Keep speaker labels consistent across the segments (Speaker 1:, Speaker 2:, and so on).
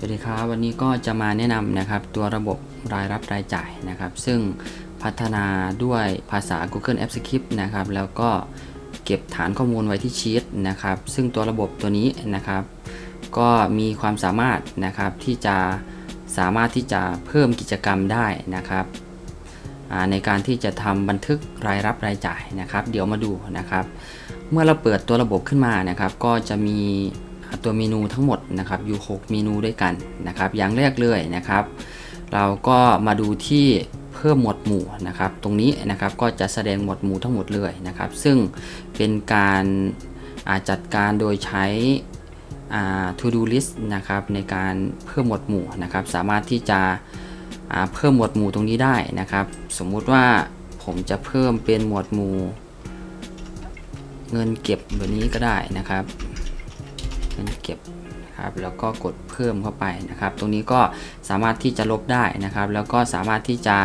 Speaker 1: สวัสดีครับวันนี้ก็จะมาแนะนำนะครับตัวระบบรายรับรายจ่ายนะครับ ซึ่งพัฒนาด้วยภาษา Google Apps Script นะครับ แล้วก็เก็บฐานข้อมูลไว้ที่ชีตนะครับ ซึ่งตัวระบบตัวนี้นะครับ ก็มีความสามารถนะครับที่จะสามารถที่จะเพิ่มกิจกรรมได้นะครับในการที่จะทำบันทึกรายรับรายจ่ายนะครับ เดี๋ยวมาดูนะครับ เมื่อเราเปิดตัวระบบขึ้นมานะครับ ก็จะมี ตัวเมนูทั้งหมดนะครับอยู่6เมนูด้วยกันนะครับ อย่างแรกเลยนะครับ เราก็มาดูที่เพิ่มหมวดหมู่นะครับ ตรงนี้นะครับก็จะแสดงหมวดหมู่ทั้งหมดเลยนะครับ ซึ่งเป็นการาจัดการโดยใช้ to do list นะครับในการเพิ่มหมวดหมู่นะครับ สามารถที่จะเพิ่มหมวดหมู่ตรงนี้ได้นะครับ สมมุติว่าผมจะเพิ่มเป็นหมวดหมู่ เงินเก็บแบบนี้ก็ได้นะครับ เงินเก็บครับแล้วก็กดเพิ่มเข้าไปนะครับ ตรงนี้ก็สามารถที่จะลบได้นะครับ แล้วก็สามารถที่จะ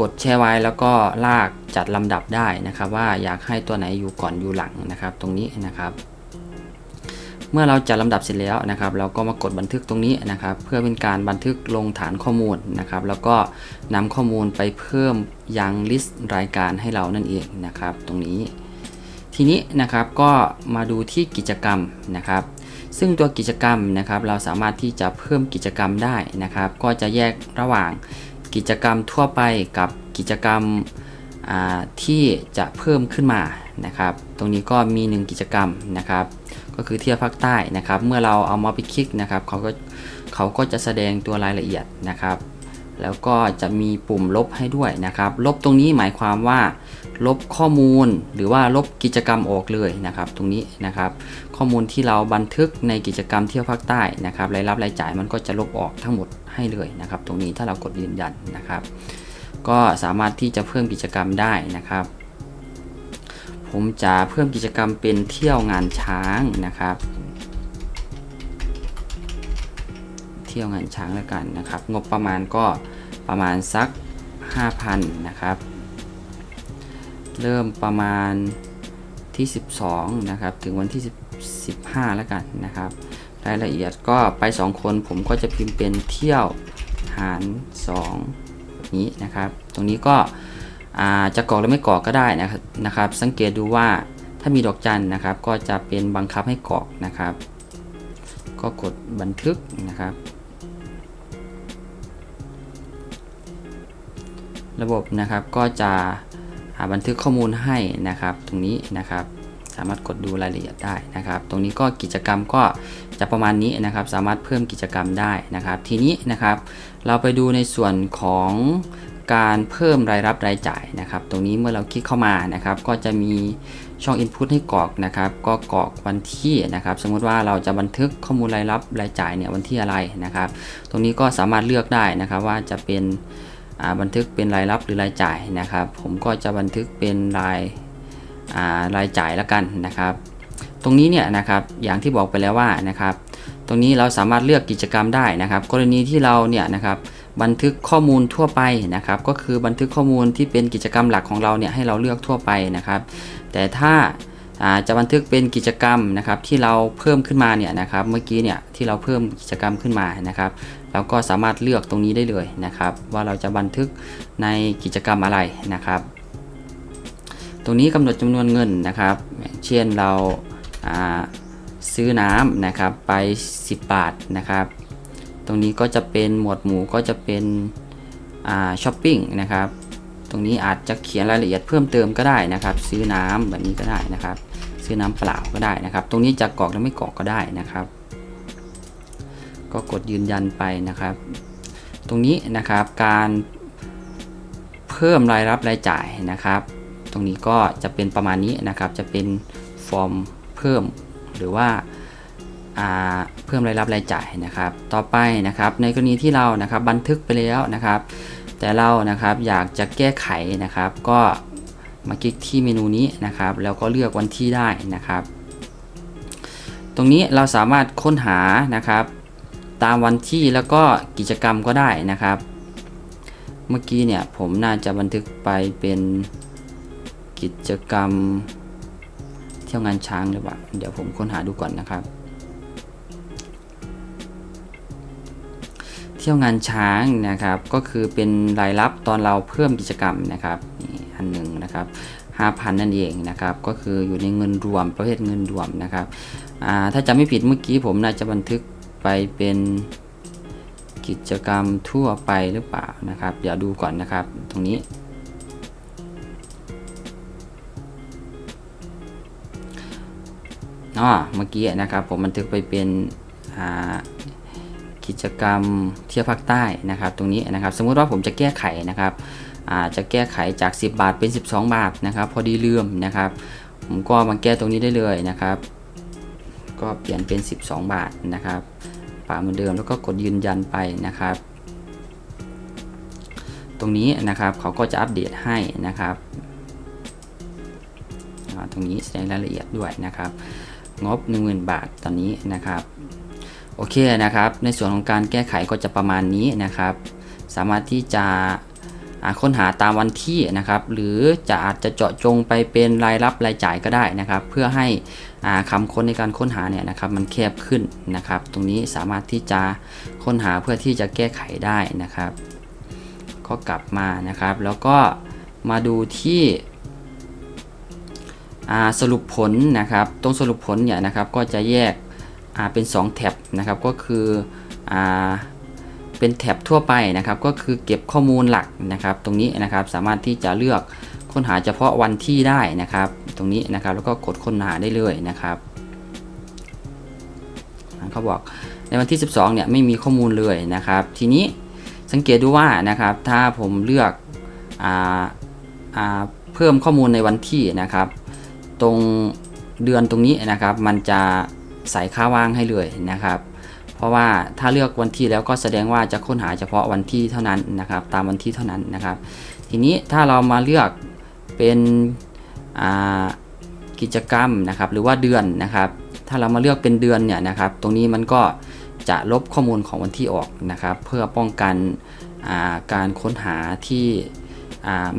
Speaker 1: กดแช่ไว้แล้วก็ลากจัดลำดับได้นะครับ ว่าอยากให้ตัวไหนอยู่ก่อนอยู่หลังนะครับ ตรงนี้นะครับ เมื่อเราจัดลำดับเสร็จแล้วนะครับ เราก็มากดบันทึกตรงนี้นะครับ เพื่อเป็นการบันทึกลงฐานข้อมูลนะครับ แล้วก็นำข้อมูลไปเพิ่มยังลิสต์รายการให้เรานั่นเองนะครับ ตรงนี้ ทีนี้นะครับก็มาดูที่กิจกรรมนะครับ ซึ่งตัวกิจกรรมนะครับ เราสามารถที่จะเพิ่มกิจกรรมได้นะครับ ก็จะแยกระหว่างกิจกรรมทั่วไปกับกิจกรรมที่จะเพิ่มขึ้นมานะครับ ตรงนี้ก็มี 1 กิจกรรมนะครับ ก็คือเที่ยวภาคใต้นะครับ เมื่อเราเอามาไปคลิกนะครับเขาก็เขาก็จะแสดงตัวรายละเอียดนะครับ แล้วก็จะมีปุ่มลบให้ด้วยนะครับ ลบตรงนี้หมายความว่า ลบข้อมูลหรือว่าลบกิจกรรมออกเลยนะครับ ตรงนี้นะครับ ข้อมูลที่เราบันทึกในกิจกรรมเที่ยวภาคใต้นะครับรายรับรายจ่ายมันก็จะลบออกทั้งหมดให้เลยนะครับ ตรงนี้ถ้าเรากดยืนยันนะครับ ก็สามารถที่จะเพิ่มกิจกรรมได้นะครับ ผมจะเพิ่มกิจกรรมเป็นเที่ยวงานช้างนะครับ เที่ยวงานช้างแล้วกันนะครับ งบประมาณก็ประมาณสัก 5,000 นะครับ เริ่มประมาณที่ 12 นะครับ ถึงวันที่ 15 แล้วกันนะครับ รายละเอียดก็ไป 2 คนผมก็จะพิมพ์เป็นเที่ยวหาร2แบบนี้นะครับ ตรงนี้ก็จะกรอกหรือไม่กรอกก็ได้นะครับนะครับ สังเกตดูว่าถ้ามีดอกจันนะครับ ก็จะเป็นบังคับให้กรอกนะครับ ก็กดบันทึกนะครับ ระบบนะครับก็จะ บันทึกข้อมูลให้นะครับ ตรงนี้นะครับ สามารถกดดูรายละเอียดได้นะครับ ตรงนี้ก็กิจกรรมก็จะประมาณนี้นะครับ สามารถเพิ่มกิจกรรมได้นะครับ ทีนี้นะครับ เราไปดูในส่วนของการเพิ่มรายรับรายจ่ายนะครับ ตรงนี้เมื่อเราคลิกเข้ามานะครับ ก็จะมีช่อง Input ให้กรอกนะครับ ก็กรอกวันที่นะครับ สมมุติว่าเราจะบันทึกข้อมูลรายรับรายจ่ายเนี่ยวันที่อะไรนะครับ ตรงนี้ก็สามารถเลือกได้นะครับว่าจะเป็น บันทึกเป็นรายรับหรือรายจ่ายนะครับ ผมก็จะบันทึกเป็นรายารายจ่ายแล้วกันนะครับ ตรงนี้เนี่ยนะครับอย่างที่บอกไปแล้วว่านะครับ ตรงนี้เราสามารถเลือกกิจกรรมได้นะครับ กรณีที่เราเนี่ยนะครับบันทึกข้อมูลทั่วไปนะครับ ก็คือบันทึกข้อมูลที่เป็นกิจกรรมหลักของเราเนี่ยให้เราเลือกทั่วไปนะครับ แต่ถ้าาจะบันทึกเป็นกิจกรรมนะครับที่เราเพิ่มขึ้นมาเนี่ยนะครับเมื่อกี้เนี่ยที่เราเพิ่มกิจกรรมขึ้นมานะครับ เราก็สามารถเลือกตรงนี้ได้เลยนะครับ ว่าเราจะบันทึกในกิจกรรมอะไรนะครับ ตรงนี้กำหนดจำนวนเงินนะครับ เช่นเราาซื้อน้ำนะครับไป 10 บาทนะครับ ตรงนี้ก็จะเป็นหมวดหมู่ก็จะเป็นช้อปปิ้งนะครับ ตรงนี้อาจจะเขียนรายละเอียดเพิ่มเติมก็ได้นะครับ ซื้อน้ำแบบนี้ก็ได้นะครับ ซื้อน้ำเปล่าก็ได้นะครับ ตรงนี้จะกรอกหรือไม่กรอกก็ได้นะครับ ก็กดยืนยันไปนะครับ ตรงนี้นะครับการเพิ่มรายรับรายจ่ายนะครับ ตรงนี้ก็จะเป็นประมาณนี้นะครับ จะเป็นฟอร์มเพิ่มหรือว่าาเพิ่มรายรับรายจ่ายนะครับ ต่อไปนะครับ ในกรณีที่เรานะครับบันทึกไปแล้วนะครับ แต่เรานะครับอยากจะแก้ไขนะครับ ก็มาคลิกที่เมนูนี้นะครับ แล้วก็เลือกวันที่ได้นะครับ ตรงนี้เราสามารถค้นหานะครับ ตามวันที่แล้วก็กิจกรรมก็ได้นะครับ เมื่อกี้เนี่ยผมน่าจะบันทึกไปเป็นกิจกรรมเที่ยวงานช้างหรือเปล่าเดี๋ยวผมค้นหาดูก่อนนะครับ เที่ยวงานช้างนะครับก็คือเป็นรายรับตอนเราเพิ่มกิจกรรมนะครับนี่อันหนึ่งนะครับ5,000 นั่นเองนะครับ ก็คืออยู่ในเงินรวมประเภทเงินรวมนะครับถ้าจำไม่ผิดเมื่อกี้ผมน่าจะบันทึก ไปเป็นกิจกรรมทั่วไปหรือเปล่านะครับ เดี๋ยวดูก่อนนะครับตรงนี้อ๋อเมื่อกี้นะครับผมบันทึกไปเป็นอ่ากิจกรรมเที่ยวภาคใต้นะครับ ตรงนี้นะครับ สมมุติว่าผมจะแก้ไขนะครับอ่าจะแก้ไขจาก 10 บาทเป็น 12 บาทนะครับ พอดีลืมนะครับ ผมก็มาแก้ตรงนี้ได้เลยนะครับ ก็เปลี่ยนเป็น 12 บาทนะครับ ป่าเหมือนเดิม แล้วก็กดยืนยันไปนะครับ ตรงนี้นะครับเขาก็จะอัปเดตให้นะครับตรงนี้แสดงรายละเอียดด้วยนะครับ งบ 10,000 บาทตอนนี้นะครับ โอเคนะครับ ในส่วนของการแก้ไขก็จะประมาณนี้นะครับ สามารถที่จะ ค้นหาตามวันที่นะครับ หรือจะอาจจะเจาะจงไปเป็นรายรับรายจ่ายก็ได้นะครับ เพื่อให้อ่าคำค้นในการค้นหาเนี่ยนะครับมันแคบขึ้นนะครับ ตรงนี้สามารถที่จะค้นหาเพื่อที่จะแก้ไขได้นะครับ ก็กลับมานะครับ แล้วก็มาดูที่สรุปผลนะครับ ตรงสรุปผลเนี่ยนะครับก็จะแยกเป็น 2 แท็บนะครับ ก็คืออ่า เป็นแท็บทั่วไปนะครับ ก็คือเก็บข้อมูลหลักนะครับ ตรงนี้นะครับสามารถที่จะเลือกค้นหาเฉพาะวันที่ได้นะครับ ตรงนี้นะครับแล้วก็กดค้นหาได้เลยนะครับเขาบอกในวันที่ 12เนี่ยไม่มีข้อมูลเลยนะครับ ทีนี้สังเกตดูว่านะครับ ถ้าผมเลือกอาอาเพิ่มข้อมูลในวันที่นะครับ ตรงเดือนตรงนี้นะครับ มันจะใส่ค่าว่างให้เลยนะครับ เพราะว่าถ้าเลือกวันที่แล้วก็แสดงว่าจะค้นหาเฉพาะวันที่เท่านั้นนะครับ ตามวันที่เท่านั้นนะครับ ทีนี้ถ้าเรามาเลือกเป็นกิจกรรมนะครับ หรือว่าเดือนนะครับ ถ้าเรามาเลือกเป็นเดือนเนี่ยนะครับ ตรงนี้มันก็จะลบข้อมูลของวันที่ออกนะครับ เพื่อป้องกันาการค้นหาที่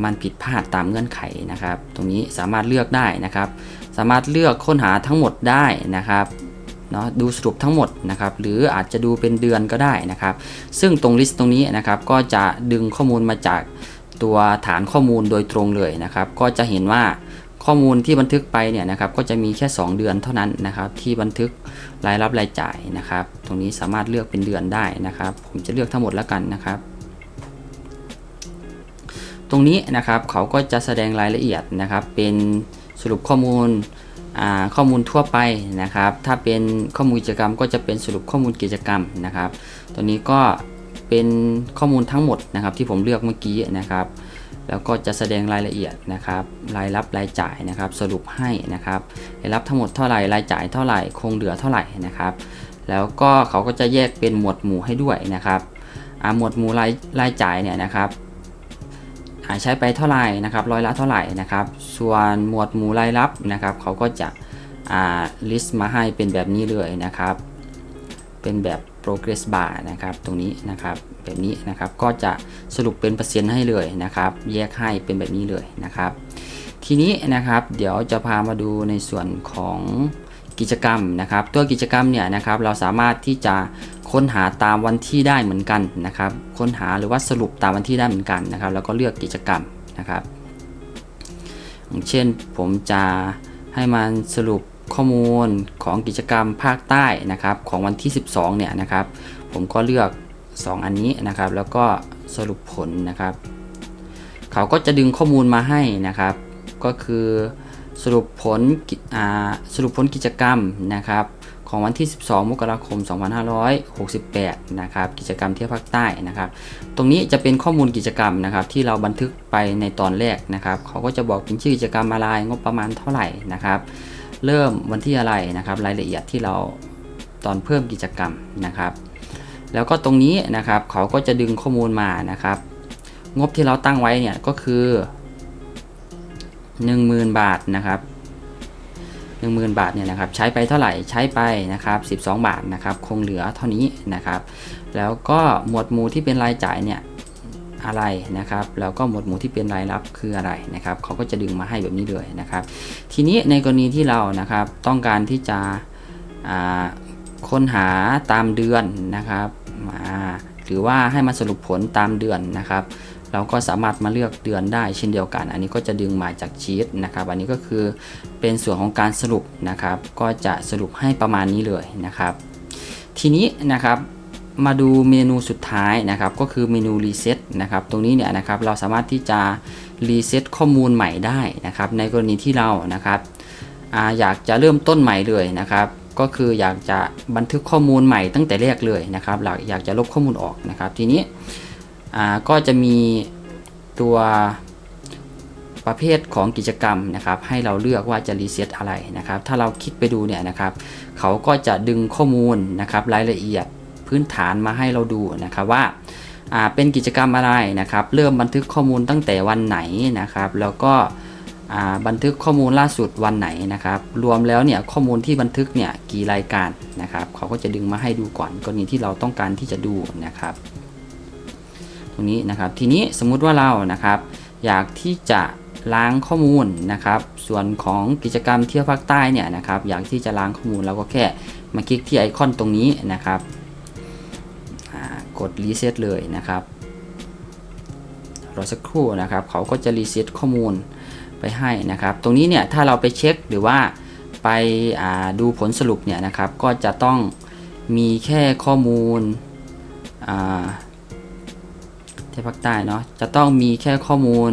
Speaker 1: มันผิดพลาดตามเงื่อนไขนะครับ ตรงนี้สามารถเลือกได้นะครับ สามารถเลือกค้นหาทั้งหมดได้นะครับ เนาะดูสรุปทั้งหมดนะครับหรืออาจจะดูเป็นเดือนก็ได้นะครับ ซึ่งตรงลิสต์ตรงนี้นะครับก็จะดึงข้อมูลมาจากตัวฐานข้อมูลโดยตรงเลยนะครับ ก็จะเห็นว่าข้อมูลที่บันทึกไปเนี่ยนะครับก็จะมีแค่ 2 เดือนเท่านั้นนะครับที่บันทึกรายรับรายจ่ายนะครับ ตรงนี้สามารถเลือกเป็นเดือนได้นะครับ ผมจะเลือกทั้งหมดแล้วกันนะครับ ตรงนี้นะครับเขาก็จะแสดงรายละเอียดนะครับ เป็นสรุปข้อมูล ข้อมูลทั่วไปนะครับ ถ้าเป็นข้อมูลกิจกรรมก็จะเป็นสรุปข้อมูลกิจกรรมนะครับ ตัวนี้ก็เป็นข้อมูลทั้งหมดนะครับ ที่ผมเลือกเมื่อกี้นะครับ แล้วก็จะแสดงรายละเอียดนะครับ รายรับรายจ่ายนะครับ สรุปให้นะครับรายรับทั้งหมดเท่าไหร่รายจ่ายเท่าไหร่คงเหลือเท่าไหร่นะครับ แล้วก็เขาก็จะแยกเป็นหมวดหมู่ให้ด้วยนะครับหมวดหมู่รายรายจ่ายเนี่ยนะครับ ใช้ไปเท่าไหร่นะครับร้อยละเท่าไหร่นะครับ ส่วนหมวดหมู่รายรับนะครับเขาก็จะอ่า list มาให้เป็นแบบนี้เลยนะครับ เป็นแบบ progress bar นะครับตรงนี้นะครับแบบนี้นะครับก็จะสรุปเป็นเปอร์เซ็นต์ให้เลยนะครับ แยกให้เป็นแบบนี้เลยนะครับ ทีนี้นะครับเดี๋ยวจะพามาดูในส่วนของ กิจกรรมนะครับ ตัวกิจกรรมเนี่ยนะครับเราสามารถที่จะค้นหาตามวันที่ได้เหมือนกันนะครับ ค้นหาหรือว่าสรุปตามวันที่ได้เหมือนกันนะครับ แล้วก็เลือกกิจกรรมนะครับอย่างเช่นผมจะให้มันสรุปข้อมูลของกิจกรรมภาคใต้นะครับ ของวันที่ 12 เนี่ยนะครับ ผมก็เลือก 2 อันนี้นะครับ แล้วก็สรุปผลนะครับ เขาก็จะดึงข้อมูลมาให้นะครับ ก็คือ สรุปผลสรุปผลกิจกรรมนะครับของวันที่ 12 มกราคม 2568 นะครับ กิจกรรมเที่ยวภาคใต้นะครับ ตรงนี้จะเป็นข้อมูลกิจกรรมนะครับ ที่เราบันทึกไปในตอนแรกนะครับ เขาก็จะบอกเป็นชื่อกิจกรรมอะไรงบประมาณเท่าไหร่นะครับ เริ่มวันที่อะไรนะครับ รายละเอียดที่เราตอนเพิ่มกิจกรรมนะครับ แล้วก็ตรงนี้นะครับ เขาก็จะดึงข้อมูลมานะครับ งบที่เราตั้งไว้เนี่ยก็คือ 10,000 บาทนะครับ10,000 บาทเนี่ยนะครับใช้ไปเท่าไหร่ใช้ไปนะครับ12 บาทนะครับคงเหลือเท่านี้นะครับ แล้วก็หมวดหมู่ที่เป็นรายจ่ายเนี่ยอะไรนะครับ แล้วก็หมวดหมู่ที่เป็นรายรับคืออะไรนะครับเขาก็จะดึงมาให้แบบนี้เลยนะครับ ทีนี้ในกรณีที่เรานะครับต้องการที่จะค้นหาตามเดือนนะครับมาหรือว่าให้มันสรุปผลตามเดือนนะครับ เราก็สามารถมาเลือกเดือนได้เช่นเดียวกัน อันนี้ก็จะดึงมาจากชีตนะครับ อันนี้ก็คือเป็นส่วนของการสรุปนะครับ ก็จะสรุปให้ประมาณนี้เลยนะครับ ทีนี้นะครับมาดูเมนูสุดท้ายนะครับ ก็คือเมนูรีเซ็ตนะครับ ตรงนี้เนี่ยนะครับเราสามารถที่จะรีเซ็ตข้อมูลใหม่ได้นะครับ ในกรณีที่เรานะครับออยากจะเริ่มต้นใหม่เลยนะครับ ก็คืออยากจะบันทึกข้อมูลใหม่ตั้งแต่แรกเลยนะครับหลักอยากจะลบข้อมูลออกนะครับ ทีนี้ อ่าก็จะมีตัวประเภทของกิจกรรมนะครับให้เราเลือกว่าจะรีเซ็ตอะไรนะครับ ถ้าเราคลิกไปดูเนี่ยนะครับ เขาก็จะดึงข้อมูลนะครับรายละเอียดพื้นฐานมาให้เราดูนะครับว่าาเป็นกิจกรรมอะไรนะครับ เริ่มบันทึกข้อมูลตั้งแต่วันไหนนะครับ แล้วก็บันทึกข้อมูลล่าสุดวันไหนนะครับ รวมแล้วเนี่ยข้อมูลที่บันทึกเนี่ยกี่รายการนะครับ เขาก็จะดึงมาให้ดูก่อนกรณีที่เราต้องการที่จะดูนะครับ รงนี้นะครับ ทีนี้สมมุติว่าเรานะครับอยากที่จะล้างข้อมูลนะครับ ส่วนของกิจกรรมเที่ยวภาคใต้เนี่ยนะครับอยากที่จะล้างข้อมูลเราก็แค่มาคลิกที่ไอคอนตรงนี้นะครับกดรีเซ็ตเลยนะครับรอสักครู่นะครับ เขาก็จะรีเซ็ตข้อมูลไปให้นะครับ ตรงนี้เนี่ยถ้าเราไปเช็คหรือว่าไปาดูผลสรุปเนี่ยนะครับ ก็จะต้องมีแค่ข้อมูล ที่ภาคใต้เนาะจะต้องมีแค่ข้อมูล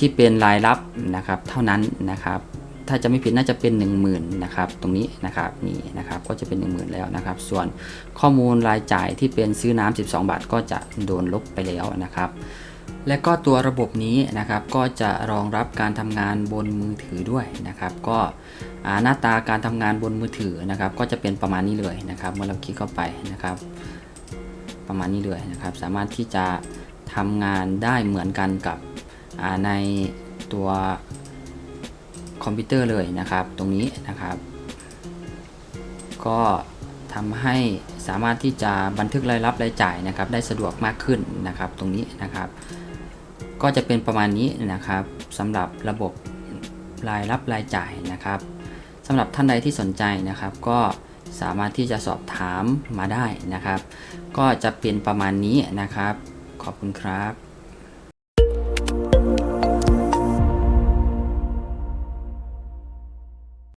Speaker 1: ที่เป็นรายรับนะครับเท่านั้นนะครับ ถ้าจะไม่ผิดน่าจะเป็น 10,000นะครับตรงนี้นะครับนี่นะครับก็จะเป็น 10,000 แล้วนะครับ ส่วนข้อมูลรายจ่ายที่เป็นซื้อน้ำ12 บาท ก็จะโดนลบไปแล้วนะครับ และก็ตัวระบบนี้นะครับก็จะรองรับการทำงานบนมือถือด้วยนะครับ ก็หน้าตาการทำงานบนมือถือนะครับ ก็จะเป็นประมาณนี้เลยนะครับ เมื่อเราคลิกเข้าไปนะครับ ประมาณนี้เลยนะครับ สามารถที่จะ ทำงานได้เหมือนกันกับในตัวคอมพิวเตอร์เลยนะครับ ตรงนี้นะครับ ก็ทำให้สามารถที่จะบันทึกรายรับรายจ่ายนะครับ ได้สะดวกมากขึ้นนะครับ ตรงนี้นะครับ ก็จะเป็นประมาณนี้นะครับสำหรับระบบรายรับรายจ่ายนะครับสำหรับท่านใดที่สนใจนะครับ ก็สามารถที่จะสอบถามมาได้นะครับ ก็จะเป็นประมาณนี้นะครับ ขอบคุณครับ